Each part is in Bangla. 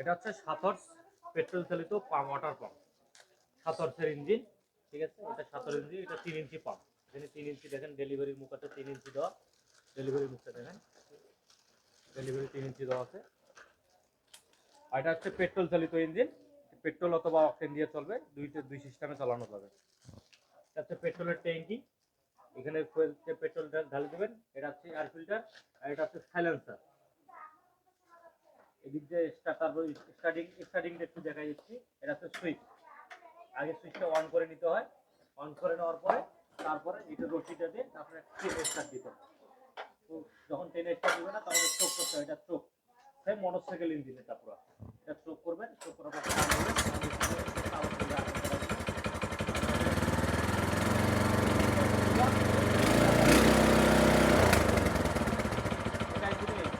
এটা হচ্ছে সাতর্স পেট্রোল চালিত পাম্প ওয়াটার পাম্প। সাতর্সের ইঞ্জিন, ঠিক আছে? এটা সাতর ইঞ্জিন, এটা তিন ইঞ্চি পাম্প। এখানে তিন ইঞ্চি দেখেন ডেলিভারি মুখ আছে তিন ইঞ্চি দেওয়া। ডেলিভারি মুখটা দেখেন। ডেলিভারি তিন ইঞ্চি দেওয়া আছে। আর এটা হচ্ছে পেট্রোল চালিত ইঞ্জিন। পেট্রোল অথবা অক্সিজেন দিয়ে চলবে। দুইটা, দুই সিস্টেমে চালানো যাবে। এটা হচ্ছে পেট্রোলের ট্যাঙ্কি। এখানে পেট্রোল ঢালে দেবেন। এটা হচ্ছে এয়ার ফিল্টার আর এটা হচ্ছে সাইলেন্সার এদিক দিয়ে তারপর স্টার্টিং স্টার্টিংটা একটু দেখা যাচ্ছে এটা হচ্ছে সুইচ আগে সুইচটা অন করে নিতে হয়। অন করে নেওয়ার পরে তারপরে এটা রশিটা দিয়ে তারপরে টেনে স্টার্ট দিতে হয়। তো যখন টেনে স্টার্ট দিবে না তখন চোখ করতে হয়। এটা চোখ সেই মোটরসাইকেল ইঞ্জিন এটা পুরো। এটা চোখ করবেন চোখ করার পর চালু করবেন, চালু করে আবার আগুন ধরাবেন। এটা একদিনে এই।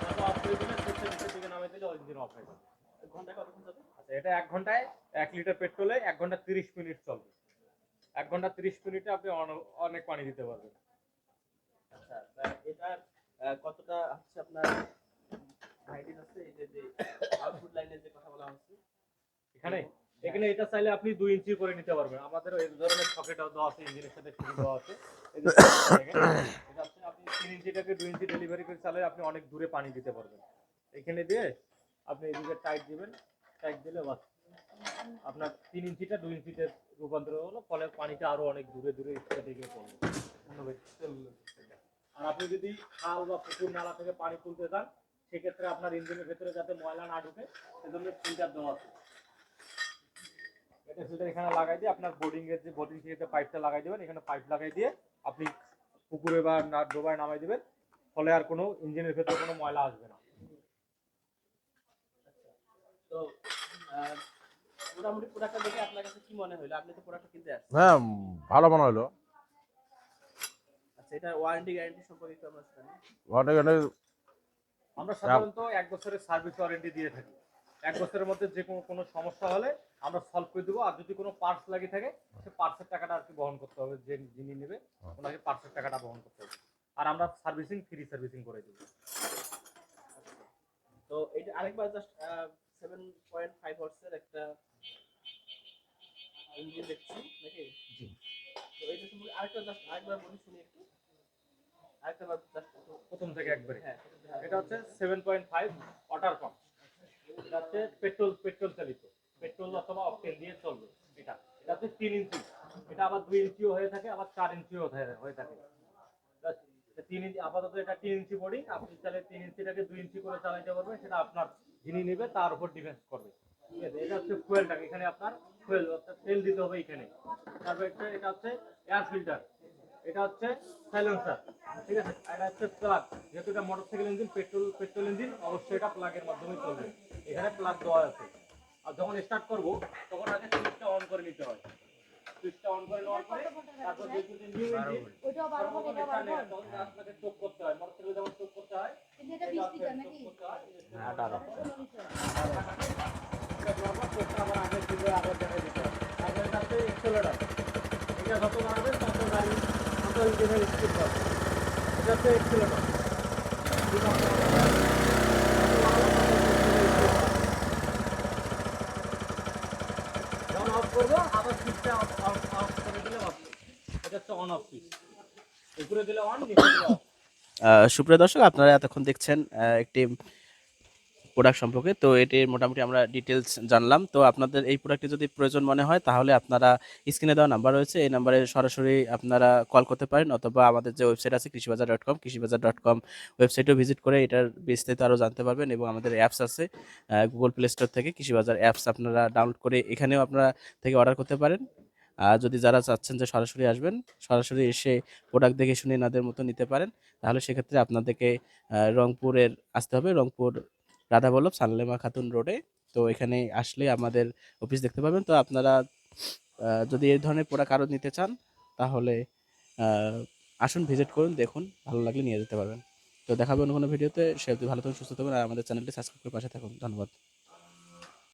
তারপর off করে দিলে, সুইচটা নিচের দিকে নামিয়ে দিলে engine off হয়ে যাবে। ঘন্টায় কতক্ষণ যাবে আচ্ছা এটা এক ঘন্টায় এক লিটার পেট্রোলে এক ঘণ্টা তিরিশ মিনিট চলবে। এক ঘণ্টা তিরিশ মিনিটে আপনি অনেক পানি দিতে পারবেন। আচ্ছা কতটা হচ্ছে আপনার হাইটিস আছে? এই যে যে আউটপুট লাইনের যে কথা বলা হচ্ছে। এখানে? এখানে এটা চাইলে আপনি দুই ইঞ্চি করে নিতে পারবেন। আমাদের এই ধরনের সকেট দেওয়া আছে ইঞ্জিনের সাথে দেওয়া আছে। আপনি তিন ইঞ্চিটাকে দুই ইঞ্চি ডেলিভারি করে আপনি অনেক দূরে পানি দিতে পারবেন। এখানে দিয়ে আপনি এদিকে টাইট দিবেন টাইট দিলে বাস। আপনার তিন ইঞ্চিটা দুই ইঞ্চিতে রূপান্তর হলো ফলে পানিটা আরও অনেক দূরে দূরে পড়বে। ধন্যবাদ। আর আপনি যদি খাল বা পুকুর নালা থেকে পানি তুলতে চান সেক্ষেত্রে আপনার ইঞ্জিনের ভেতরে যাতে ময়লা না ঢুকে, সেজন্য ফিল্টার দেওয়া আছে। এটা ফিল্টার এখানে লাগাই দিয়ে আপনার বোর্ডিং এর যে বোর্ডিং থেকে পাইপটা লাগাই দেবেন। এখানে পাইপ লাগাই দিয়ে আপনি পুকুরে বা ডোবায় নামাই দেবেন। ফলে আর কোনো ইঞ্জিনের ভেতরে কোনো ময়লা আসবে না। তো মোটামুটি প্রোডাক্টটা দেখে আপনার কাছে কি মনে হলো আপনি তো প্রোডাক্টটা কিনতে আসছেন। হ্যাঁ ভালো মনে হলো আচ্ছা এটা ওয়ারেন্টি গ্যারান্টি সম্পর্কে একটু আমরা জানি। অনেক অনেক আমরা সাধারণত এক বছরের সার্ভিস ওয়ারেন্টি দিয়ে থাকি। এক বছরের মধ্যে যে কোনো কোনো সমস্যা হলে আমরা সলভ করে দেবো। আর যদি কোনো পার্টস লাগিয়ে থাকে সে পার্টসের টাকাটা আর কি বহন করতে হবে যে যিনি নেবে ওনাকে পার্টসের টাকাটা বহন করতে হবে। আর আমরা সার্ভিসিং ফ্রি সার্ভিসিং করে দেবো। তো এটা আরেকবার জাস্ট সেভেন পয়েন্ট ফাইভ হর্সের একটা ইঞ্জিন দেখছি নাকি? জি। তো সম্পর্কে আরেকটা জাস্ট আরেকবার বলি শুনি একটু। আরেকটা বার জাস্ট প্রথম থেকে একবারে। হ্যাঁ এটা হচ্ছে seven point five water pump এটা হচ্ছে পেট্রোল পেট্রোল চালিত। পেট্রোল অথবা অকটেন দিয়ে চলবে এটা। এটা হচ্ছে তিন ইঞ্চি। এটা আবার দুই ইঞ্চিও হয়ে থাকে আবার চার ইঞ্চিও হয়ে- হয়ে থাকে। তিন ইঞ্চি আপাতত এটা তিন ইঞ্চি বডি আপনি চাইলে তিন ইঞ্চিটাকে দুই ইঞ্চি করে চালাইতে পারবেন সেটা আপনার যিনি নেবে তার উপর ডিপেন্ড করবে। ঠিক আছে এটা হচ্ছে ফুয়েল ট্যাঙ্ক এখানে আপনার ফুয়েল অর্থাৎ তেল দিতে হবে এখানে। তারপর একটা এটা হচ্ছে এয়ার ফিল্টার এটা হচ্ছে সাইলেন্সার ঠিক আছে? এটা হচ্ছে প্লাগ যেহেতু এটা motorcycle engine petrol petrol engine অবশ্যই এটা প্লাগের মাধ্যমে চলবে। এখানে প্লাগ দেওয়া আছে। আর যখন স্টার্ট করব তখন আগে সুইচটা অন করে নিতে হয়। সুইচটা অন করে নেওয়ার পরে তারপর নিউ ইঞ্জিন ওইটাও তখন আপনাকে চোখ করতে হয়। মোটরসাইকেল যেমন চোখ করতে হয় কিন্তু এটা এটা বিশ আপনাকে লিটার নাকি? চোখ করতে হয় আঠারো। এটা যত বাড়বে তত গাড়ি তত ইঞ্জিনের স্পিড বাড়বে এটা হচ্ছে অফ করব আবার সুইচটা অফ অফ করে দিলে অফ এটা হচ্ছে অন অফ সুইচ উপরে দিলে অন নিচে দিলে অফ সুপ্রিয় দর্শক আপনারা এতক্ষণ দেখছেন একটি প্রোডাক্ট সম্পর্কে। তো এটি মোটামুটি আমরা ডিটেলস জানলাম। তো আপনাদের এই প্রোডাক্টটি যদি প্রয়োজন মনে হয়, তাহলে আপনারা স্ক্রিনে দেওয়া নাম্বার রয়েছে। এই নাম্বারে সরাসরি আপনারা কল করতে পারেন অথবা আমাদের যে ওয়েবসাইট আছে Krishibazar dot com Krishibazar dot com ওয়েবসাইটেও visit করে এটার বিস্তারিত আরও জানতে পারবেন এবং আমাদের অ্যাপস আছে গুগল প্লে স্টোর থেকে কৃষিবাজার অ্যাপস আপনারা ডাউনলোড করে এখানেও আপনারা থেকে অর্ডার করতে পারেন। আর যদি যারা চাচ্ছেন যে সরাসরি আসবেন, সরাসরি এসে প্রোডাক্ট দেখে শুনে এনাদের মতো নিতে পারেন, তাহলে সেক্ষেত্রে আপনাদেরকে রংপুরের আসতে হবে। রংপুর রাধাবল্লভ সানলেমা খাতুন রোডে। তো এখানে আসলে আমাদের অফিস দেখতে পাবেন। তো আপনারা যদি এই ধরনের প্রোডাক্ট আরও নিতে চান, তাহলে আসুন ভিজিট করুন, দেখুন, ভালো লাগলে নিয়ে যেতে পারবেন। তো দেখাবেন কোনো ভিডিওতে সে ভালো থাকুন, সুস্থ থাকুন, আর আমাদের চ্যানেলটি সাবস্ক্রাইব করে পাশে থাকুন। ধন্যবাদ।